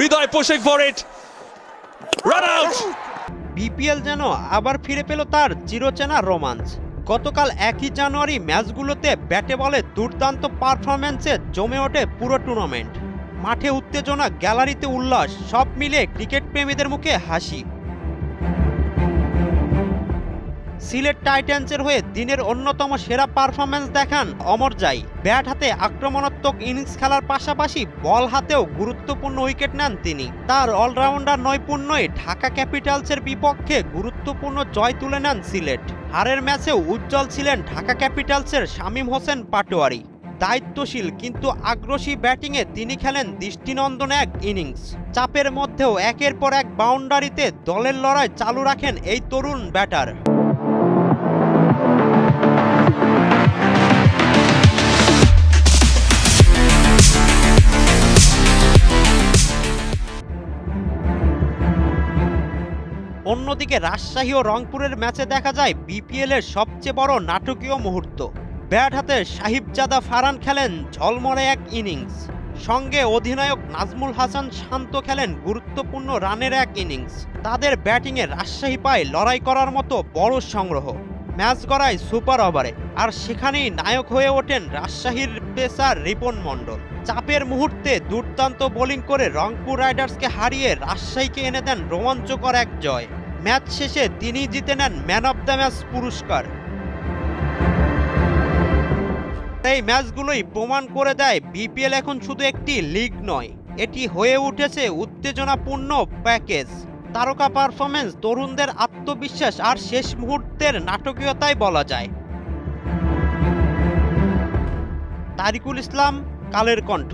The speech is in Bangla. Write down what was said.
হৃদয় পোষে for it run out BPL যেন আবার ফিরে পেল তার চিরচেনা রোমাঞ্চ। গতকাল একই জানুয়ারি ম্যাচগুলোতে ব্যাটে বলে দুর্দান্ত পারফরম্যান্সে জমে ওঠে পুরো টুর্নামেন্ট। মাঠে উত্তেজনা, গ্যালারিতে উল্লাস, সব মিলে ক্রিকেট প্রেমীদের মুখে হাসি। সিলেট টাইটান্সের হয়ে দিনের অন্যতম সেরা পারফরম্যান্স দেখান অমরজাই ব্যাট হাতে আক্রমণাত্মক ইনিংস খেলার পাশাপাশি বল হাতেও গুরুত্বপূর্ণ উইকেট নেন তিনি। তার অলরাউন্ডার নৈপুণ্যই ঢাকা ক্যাপিটালসের বিপক্ষে গুরুত্বপূর্ণ জয় তুলে নেন সিলেট। হারের ম্যাচেও উজ্জ্বল ছিলেন ঢাকা ক্যাপিটালসের শামীম হোসেন পাটোয়ারি। দায়িত্বশীল কিন্তু আগ্রাসী ব্যাটিংয়ে তিনি খেলেন দৃষ্টিনন্দন এক ইনিংস। চাপের মধ্যেও একের পর এক বাউন্ডারিতে দলের লড়াই চালু রাখেন এই তরুণ ব্যাটার। অন্যদিকে রাজশাহী ও রংপুরের ম্যাচে দেখা যায় বিপিএল এর সবচেয়ে বড় নাটকীয় মুহূর্ত। ব্যাট হাতে সাহিবজাদা ফারান খেলেন ঝলমরে এক ইনিংস। সঙ্গে অধিনায়ক নাজমুল হাসান শান্ত খেলেন গুরুত্বপূর্ণ রানের এক ইনিংস। তাদের ব্যাটিংয়ে রাজশাহী পায় লড়াই করার মতো বড় সংগ্রহ। ম্যাচ গড়ায় সুপার ওভারে। আর সেখানেই নায়ক হয়ে ওঠেন রাজশাহীর পেসার রিপন মণ্ডল। চাপের মুহূর্তে দুর্দান্ত বোলিং করে রংপুর রাইডার্সকে হারিয়ে রাজশাহীকে এনে দেন রোমাঞ্চকর এক জয়। ম্যাচ শেষে তিনি জিতে নেন ম্যান অব দ্য ম্যাচ পুরস্কার। এই ম্যাচগুলোই প্রমাণ করে দেয় বিপিএল এখন শুধু একটি লিগ নয়, এটি হয়ে উঠেছে উত্তেজনাপূর্ণ প্যাকেজ। তারকা পারফরমেন্স তরুণদের আত্মবিশ্বাস আর শেষ মুহূর্তের নাটকীয়তাই বলা যায়। তারিকুল ইসলাম, কালের কণ্ঠ।